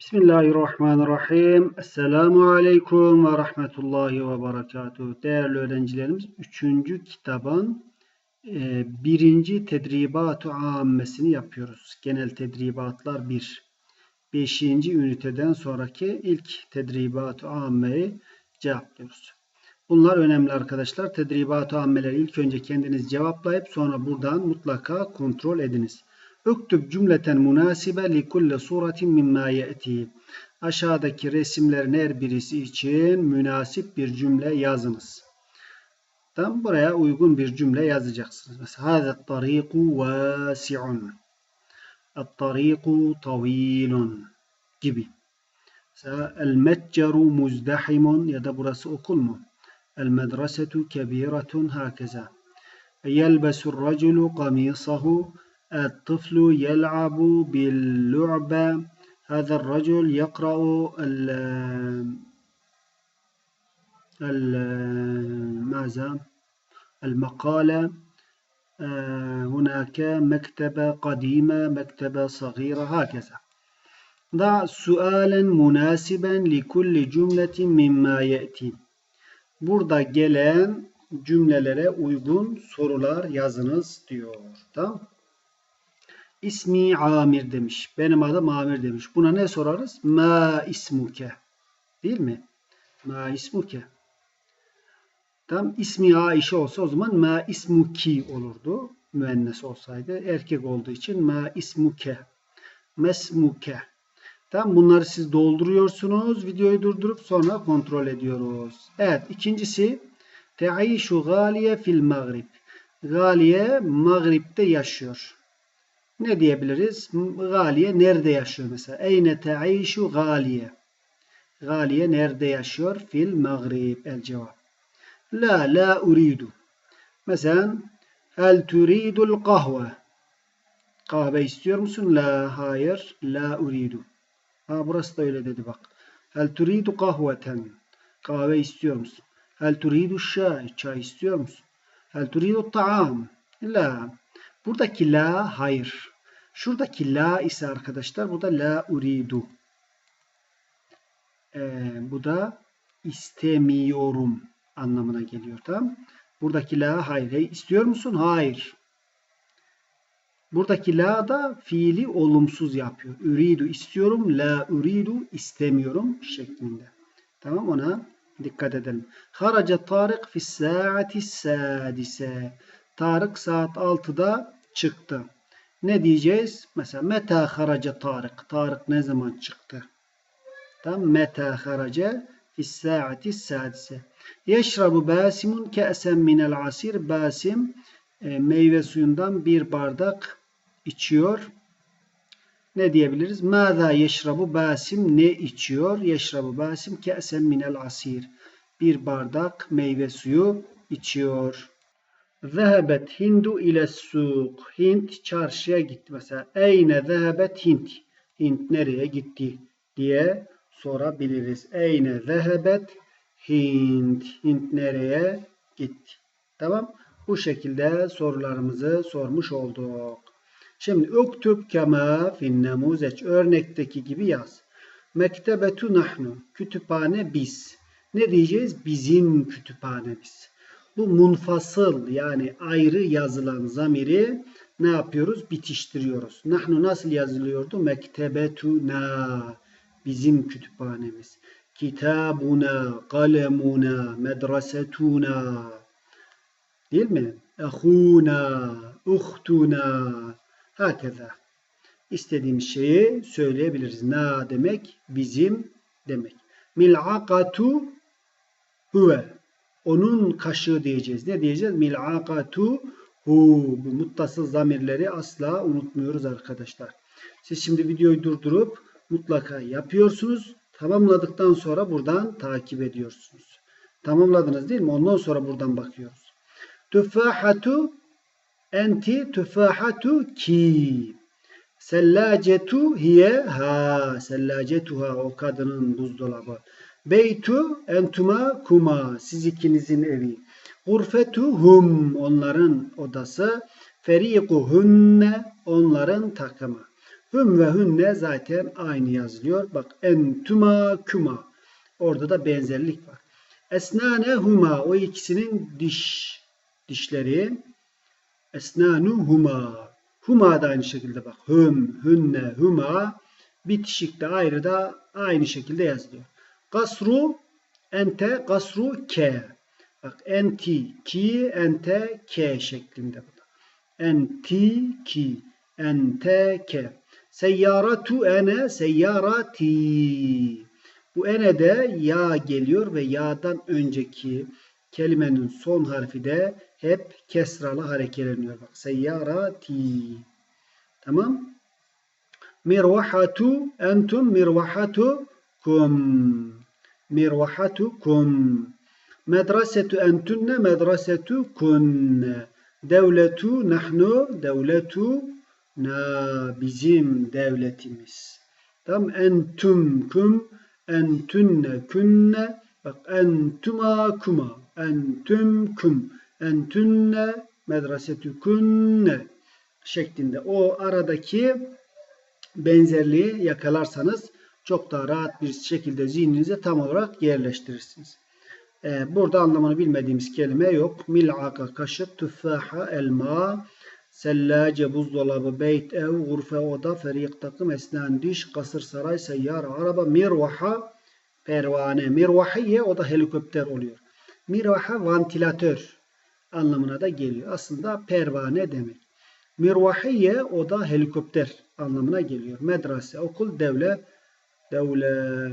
Bismillahirrahmanirrahim. Esselamu Aleyküm ve Rahmetullahi ve Berekatuhu. Değerli öğrencilerimiz, üçüncü kitabın e, birinci tedribatu ammesini yapıyoruz. Genel tedribatlar 1. Beşinci üniteden sonraki ilk tedribatu ammeyi cevaplıyoruz. Bunlar önemli arkadaşlar. Tedribatu ammeleri ilk önce kendiniz cevaplayıp sonra buradan mutlaka kontrol ediniz. Üktüb cümleten münasibe li kulle suratin mimma ye'ti. Aşağıdaki resimlerin her birisi için münasip bir cümle yazınız. Tam buraya uygun bir cümle yazacaksınız. Mesela hâzâ tariku vâsi'un. Tariku tavilun gibi. Mesela el mecceru muzdahimun ya da burası okul mu? El medresetu kebiretun hakeza. Yelbesu raculu kamisahu الطفل يلعب باللعبة هذا الرجل يقرأ ال ماذا المقالة هناك مكتبة قديمة مكتبة صغيرة هكذا ضع سؤالا مناسبا لكل جملة مما يأتي Burada gelen cümlelere uygun sorular yazınız diyor. Tamam İsmi Amir demiş. Benim adım Amir demiş. Buna ne sorarız? Ma ismuke. Değil mi? Ma ismuke. Tam ismi Aişe olsa o zaman ma ismuki olurdu. Müennes olsaydı. Erkek olduğu için ma ismuke. Mesmuke. Tam bunları siz dolduruyorsunuz. Videoyu durdurup sonra kontrol ediyoruz. Evet. ikincisi Te'ayşu Galiye fil Maghrib. Galiye Maghrib'de yaşıyor. Ne diyebiliriz? Galiye nerede yaşıyor mesela? Eyne te'ayşu Galiye. Galiye nerede yaşıyor? Fil Maghrib. El cevap. La, la uridu. Mesela Hel turidul kahve. Kahve istiyor musun? La, hayır. La uridu. Ha burası da öyle dedi bak. Hel turidu kahveten. Kahve istiyor musun? Hel turidu şay. Çay istiyor musun? Hel turidu ta'am. La. Buradaki la hayır. Şuradaki la ise arkadaşlar bu da la uridu. Ee, bu da istemiyorum anlamına geliyor. Tamam. Buradaki la hayır. Hey, istiyor musun? Hayır. Buradaki la da fiili olumsuz yapıyor. Uridu istiyorum, la uridu istemiyorum şeklinde. Tamam ona dikkat edelim. Haraca Tarık fi saati sadise. Tarık saat 6'da çıktı. Ne diyeceğiz? Mesela meta haraca Tarık. Tarık ne zaman çıktı? Tam meta haraca fi saati sadise. Yeşrabu Basim'un ke'sen minel asir. Basim e, meyve suyundan bir bardak içiyor. Ne diyebiliriz? Mâzâ yeşrabu Basim ne içiyor? Yeşrabu Basim ke'sen minel asir. Bir bardak meyve suyu içiyor. Zehebet Hindu ile suk. Hint çarşıya gitti. Mesela eyne zehebet Hint. Hint nereye gitti diye sorabiliriz. Eyne zehebet Hint. Hint nereye gitti? Tamam. Bu şekilde sorularımızı sormuş olduk. Şimdi uktub kema fin nemuzeç. Örnekteki gibi yaz. Mektebetu nahnu. Kütüphane biz. Ne diyeceğiz? Bizim kütüphanemiz. Bu munfasıl yani ayrı yazılan zamiri ne yapıyoruz? Bitiştiriyoruz. Nahnu nasıl yazılıyordu? Mektebetuna. Bizim kütüphanemiz. Kitabuna, kalemuna, medresetuna. Değil mi? Ehuna, uhtuna. Hakeza. İstediğimiz şeyi söyleyebiliriz. Na demek bizim demek. Mil'akatu huve. Onun kaşığı diyeceğiz. Ne diyeceğiz? Mil'akatu hu. Bu muttasıl zamirleri asla unutmuyoruz arkadaşlar. Siz şimdi videoyu durdurup mutlaka yapıyorsunuz. Tamamladıktan sonra buradan takip ediyorsunuz. Tamamladınız değil mi? Ondan sonra buradan bakıyoruz. Tüfahatu enti tüfahatu ki. Sellacetu hiye ha. Sellacetuha o kadının buzdolabı. Beytu entuma kuma. Siz ikinizin evi. Gurfetuhum onların odası. Ferikuhunne onların takımı. Hüm ve hünne zaten aynı yazılıyor. Bak entuma küma. Orada da benzerlik var. Esnane huma. O ikisinin diş dişleri. Esnanu huma. Huma da aynı şekilde bak. Hüm, hünne, huma. Bitişik de ayrı da aynı şekilde yazılıyor. Kasru, ente, kasru, ke. Bak enti, ki, ente, ke şeklinde bu da. Enti, ki, ente, ke. Seyyaratu ene, seyyarati. Bu ene de ya geliyor ve ya'dan önceki kelimenin son harfi de hep kesralı harekeleniyor. Bak seyyarati. Tamam. Mirvahatu entum mirvahatu kum. Mirvahatu kum. Medresetu entunne medresetu kunne. Devletu nahnu devletu na bizim devletimiz. Tam entum kum entünne künne bak entuma kuma entüm kum entünne medresetü kunne şeklinde o aradaki benzerliği yakalarsanız çok daha rahat bir şekilde zihninize tam olarak yerleştirirsiniz. Ee, burada anlamını bilmediğimiz kelime yok. Mil'aka kaşık, tüffaha, elma, sellace, buzdolabı, beyt, ev, gurfe, oda, ferik, takım, esnan, diş, kasır, saray, seyyara, araba, mirvaha, pervane. Mirvahiye o da helikopter oluyor. Mirvaha vantilatör anlamına da geliyor. Aslında pervane demek. Mirvahiye o da helikopter anlamına geliyor. Medrese, okul, devle, devle.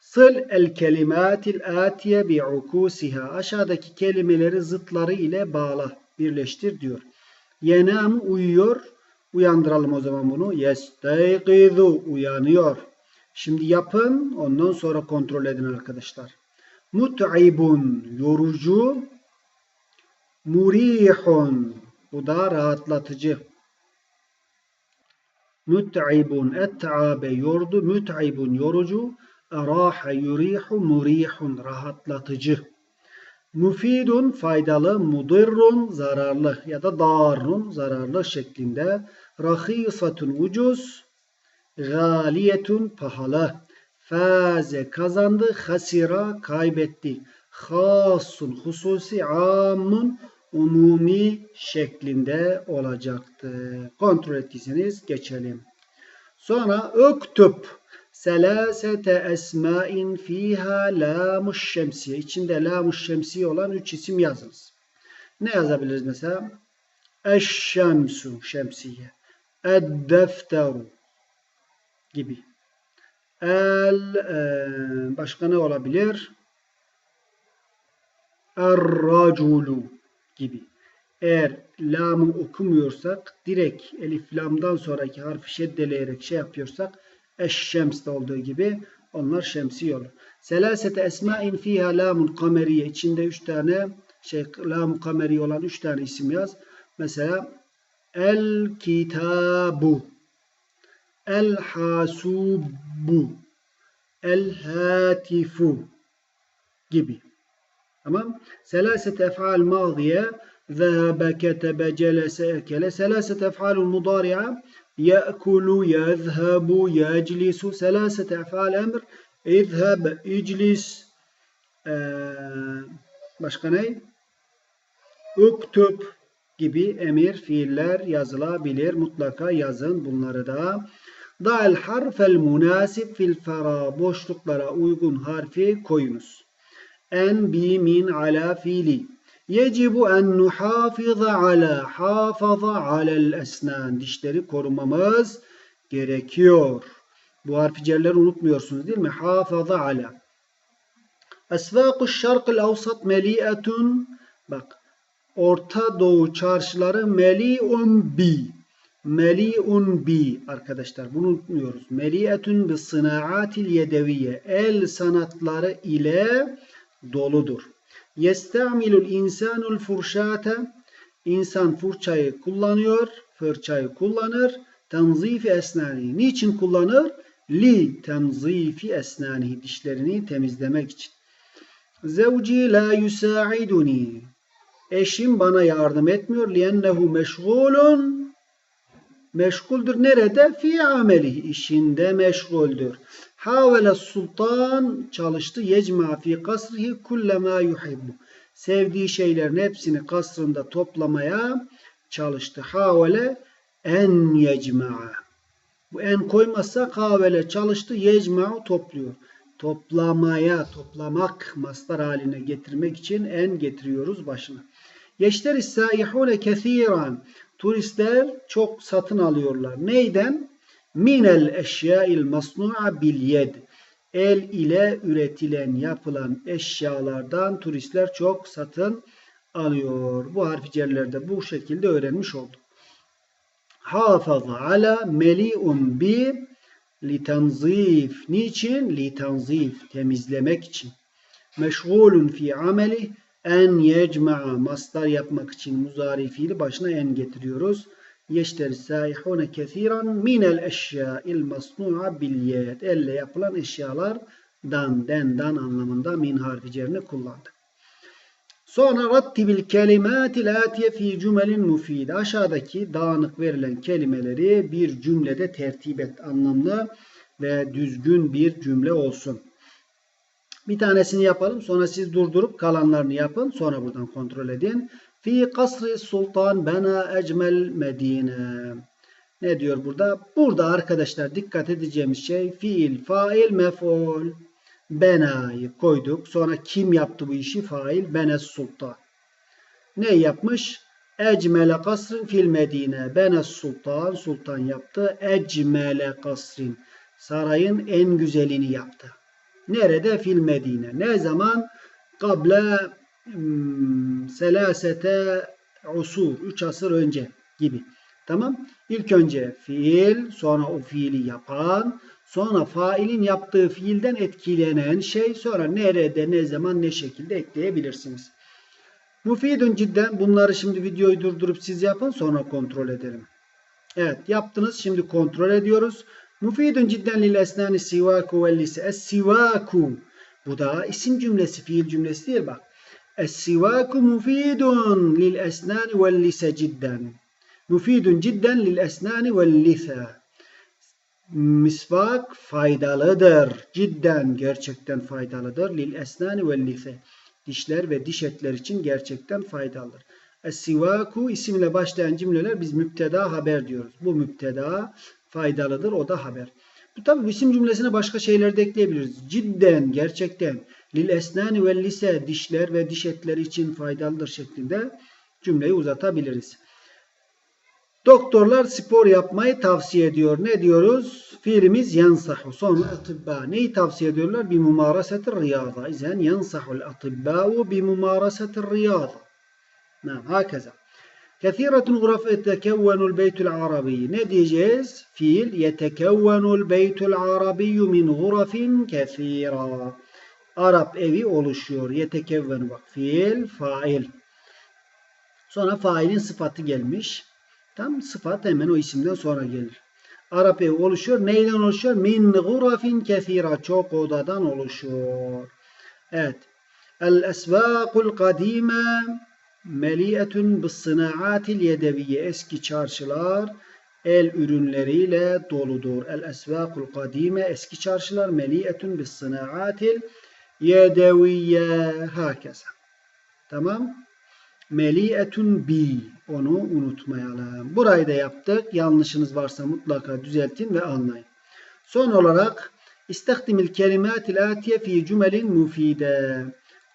Sıl el kelimatil atiye bi'ukusiha. Aşağıdaki kelimeleri zıtları ile bağla, birleştir diyor. Yenam uyuyor. Uyandıralım o zaman bunu. Yestayqizu uyanıyor. Şimdi yapın. Ondan sonra kontrol edin arkadaşlar. Mut'ibun yorucu. Murihun bu da rahatlatıcı. Mut'ibun et'abe yordu. Mut'ibun yorucu. Araha yurihu murihun rahatlatıcı. Mufidun faydalı, mudirrun zararlı ya da darun zararlı şeklinde. Rahisatun ucuz, galiyetun pahalı. Faze kazandı, hasira kaybetti. Hasun hususi, amun umumi şeklinde olacaktı. Kontrol ettiyseniz geçelim. Sonra öktüp selasete esmain fiha lamuş şemsiye. İçinde lamuş şemsiye olan üç isim yazınız. Ne yazabiliriz mesela? Eşşemsu şemsiye. Eddefteru gibi. El e, başka ne olabilir? Er-raculu gibi. Eğer lamı okumuyorsak direkt elif lamdan sonraki harfi şeddeleyerek şey yapıyorsak eşşems olduğu gibi onlar şemsi olur. Selasete esmain fiha lamun kameriye içinde üç tane şey lam kameri olan üç tane isim yaz. Mesela el kitabu el hasubu el hatifu gibi. Tamam. Selasete ef'al madiye zehebe ketebe celese ekele. Selasete ef'alul mudari'a ye'kulu yezhebu yeclisu. Selasete ef'al emr izheb iclis ee, başka ne? Üktüb gibi emir fiiller yazılabilir. Mutlaka yazın bunları da. Da'el harfel münasip fil fara boşluklara uygun harfi koyunuz. En bi min ala fiili. Yecibu en nuhafiza ala hafaza alel esnan. Dişleri korumamız gerekiyor. Bu harfi cerleri unutmuyorsunuz değil mi? Hafaza ala. Esvâku şarkıl avsat meli'etun. Bak. Orta Doğu çarşıları meli'un bi. Meli'un bi arkadaşlar. Bunu unutmuyoruz. Meli'etun bi sınaatil yedeviye. El sanatları ile doludur. Yestamilul insanul furşate İnsan fırçayı kullanıyor, fırçayı kullanır. Tenzifi esnani. Niçin kullanır? Li tenzifi esnani. Dişlerini temizlemek için. Zevci la yusaiduni. Eşim bana yardım etmiyor. Liennehu meşgulun Meşguldür nerede? Fi ameli işinde meşguldür. Havele sultan çalıştı. Yecma fi kasrihi kulle ma yuhibbu. Sevdiği şeylerin hepsini kasrında toplamaya çalıştı. Havele en yecma'a. Bu en koymazsa kavele çalıştı. Yecma'u topluyor. Toplamaya, toplamak mastar haline getirmek için en getiriyoruz başına. Yeşteri saihune kethiran. Turistler çok satın alıyorlar. Neyden? Minel eşyail masnu'a bil yed. El ile üretilen, yapılan eşyalardan turistler çok satın alıyor. Bu harfi cerlerde bu şekilde öğrenmiş olduk. Hafaza ala meli'un bi litanzif. Niçin? Litanzif. Temizlemek için. Meşgulun fi ameli en yecma'a. Mastar yapmak için muzari fiili başına en getiriyoruz. Yeşter saihune kethiran minel eşya'il masnu'a bil yed. Elle yapılan eşyalardan, denden anlamında min harfi cerini kullandık. Sonra rattibil kelimatil atiye fi cümelin mufide. Aşağıdaki dağınık verilen kelimeleri bir cümlede tertip et anlamlı ve düzgün bir cümle olsun. Bir tanesini yapalım. Sonra siz durdurup kalanlarını yapın. Sonra buradan kontrol edin. Fi kasri sultan bena ecmel medine. Ne diyor burada? Burada arkadaşlar dikkat edeceğimiz şey fiil, fail, mef'ul. Bena'yı koyduk. Sonra kim yaptı bu işi? Fail Benes Sultan. Ne yapmış? Ecmele kasrin fil medine. Benes Sultan, Sultan yaptı. Ecmele kasrin. Sarayın en güzelini yaptı. Nerede? Fil medine. Ne zaman? Kable selasete usur. Üç asır önce gibi. Tamam. İlk önce fiil, sonra o fiili yapan, Sonra failin yaptığı fiilden etkilenen şey sonra nerede, ne zaman, ne şekilde ekleyebilirsiniz. Mufidun cidden bunları şimdi videoyu durdurup siz yapın sonra kontrol edelim. Evet yaptınız şimdi kontrol ediyoruz. Mufidun cidden lil esnani sivaku vel. Es sivaku. Bu da isim cümlesi, fiil cümlesi değil bak. Vel lise cidden. Mufidun cidden lil esnani vel lise misvak faydalıdır. Cidden gerçekten faydalıdır. Lil esnani ve lise. Dişler ve diş etler için gerçekten faydalıdır. Es-sivaku isimle başlayan cümleler biz müpteda haber diyoruz. Bu müpteda faydalıdır. O da haber. Bu tabi isim cümlesine başka şeyler de ekleyebiliriz. Cidden, gerçekten. Lil esnani ve lise dişler ve diş etleri için faydalıdır şeklinde cümleyi uzatabiliriz. Doktorlar spor yapmayı tavsiye ediyor. Ne diyoruz? Fiilimiz yansahu. Sonra atibba. Neyi tavsiye ediyorlar? Bi mumarasetir riyada. İzen yansahul atibba'u bi mumarasetir riyada. Nam, hakeza. Kethiratun guraf yetekevvenul beytul arabi. Ne diyeceğiz? Fiil yetekevvenul beytul arabi min gurafin kethira. Arap evi oluşuyor. Yetekevvenu bak. Fiil, fail. Sonra failin sıfatı gelmiş. Tam sıfat hemen o isimden sonra gelir. Arap evi oluşuyor. Neyden oluşuyor? Min gurafin kethira. Çok odadan oluşuyor. Evet. El esvâkul kadîme meliyetun bis sınaatil yedeviye. Eski çarşılar el ürünleriyle doludur. El esvâkul kadîme eski çarşılar meliyetun bis yedeviye. Hakeza. Tamam. Meli'etun bi. Onu unutmayalım. Burayı da yaptık. Yanlışınız varsa mutlaka düzeltin ve anlayın. Son olarak İstahdimil kelimatil atiye fi cümelin mufide.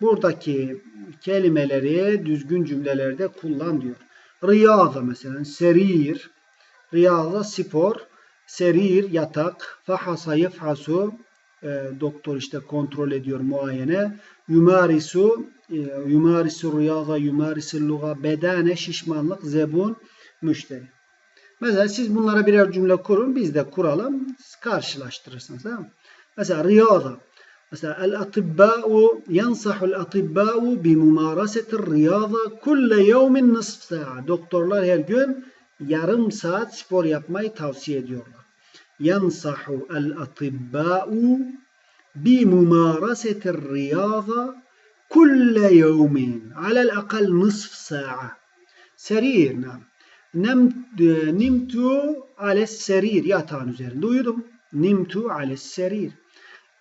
Buradaki kelimeleri düzgün cümlelerde kullan diyor. Riyaza mesela serir. Riyaza spor. Serir yatak. Fahasa yefhasu. E, doktor işte kontrol ediyor muayene. Yumarisu yumarisu riyaza, yumarisu luga, bedane, şişmanlık, zebun, müşteri. Mesela siz bunlara birer cümle kurun, biz de kuralım, karşılaştırırsınız. Tamam mı? Mesela riyaza. Mesela el-atibbâ'u yansahul atibbâ'u bi mumarasetir riyaza kulle yevmin nısf sa'a. Doktorlar her gün yarım saat spor yapmayı tavsiye ediyorlar yansahu el atibba'u bi mumarasetir riyada kulle yevmin alel akal nısf sa'a. Serir nam. Nem, e, nimtu ales serir. Yatağın üzerinde uyudum. Nimtu ales serir.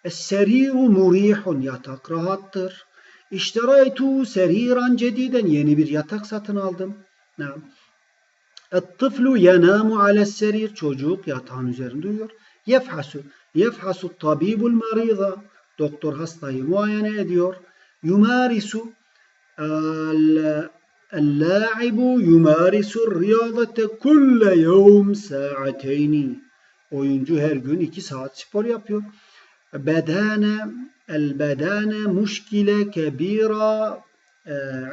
Es-seriru murihun. Yatak rahattır. İşteraytu seriran cediden. Yeni bir yatak satın aldım. Nam. Et-tıflu yenamu ales serir çocuk yatağın üzerinde uyuyor. Yefhasu yefhasu tabibul marida doktor hastayı muayene ediyor. Yumarisu اللاعب يمارس الرياضة كل يوم ساعتين Oyuncu her gün iki saat spor yapıyor. Bedane el bedane muşkile kebira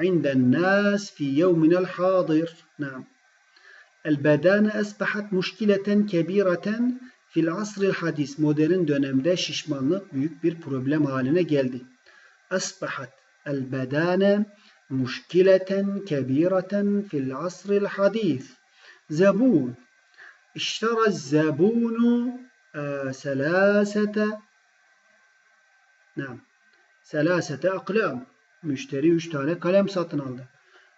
عند الناس في يومنا الحاضر نعم البدانة أصبحت مشكلة كبيرة في العصر الحديث modern dönemde şişmanlık büyük bir problem haline geldi. أصبحت البدانة مشكلة كبيرة في العصر الحديث زبون اشترى الزبون آه ثلاثة نعم ثلاثة أقلام müşteri üç tane kalem satın aldı.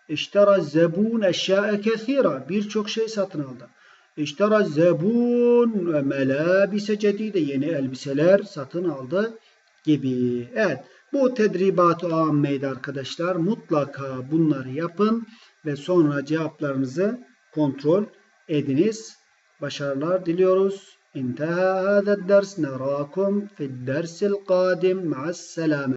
İştara zebun eşya'e kethira. Birçok şey satın aldı. İştara zebun ve melabise cedide. Yeni elbiseler satın aldı gibi. Evet. Bu tedribat-ı ammeydi arkadaşlar. Mutlaka bunları yapın ve sonra cevaplarınızı kontrol ediniz. Başarılar diliyoruz. İnteha hâzâ ders. Nerâkum fid dersil kâdim. Ma'as selâme.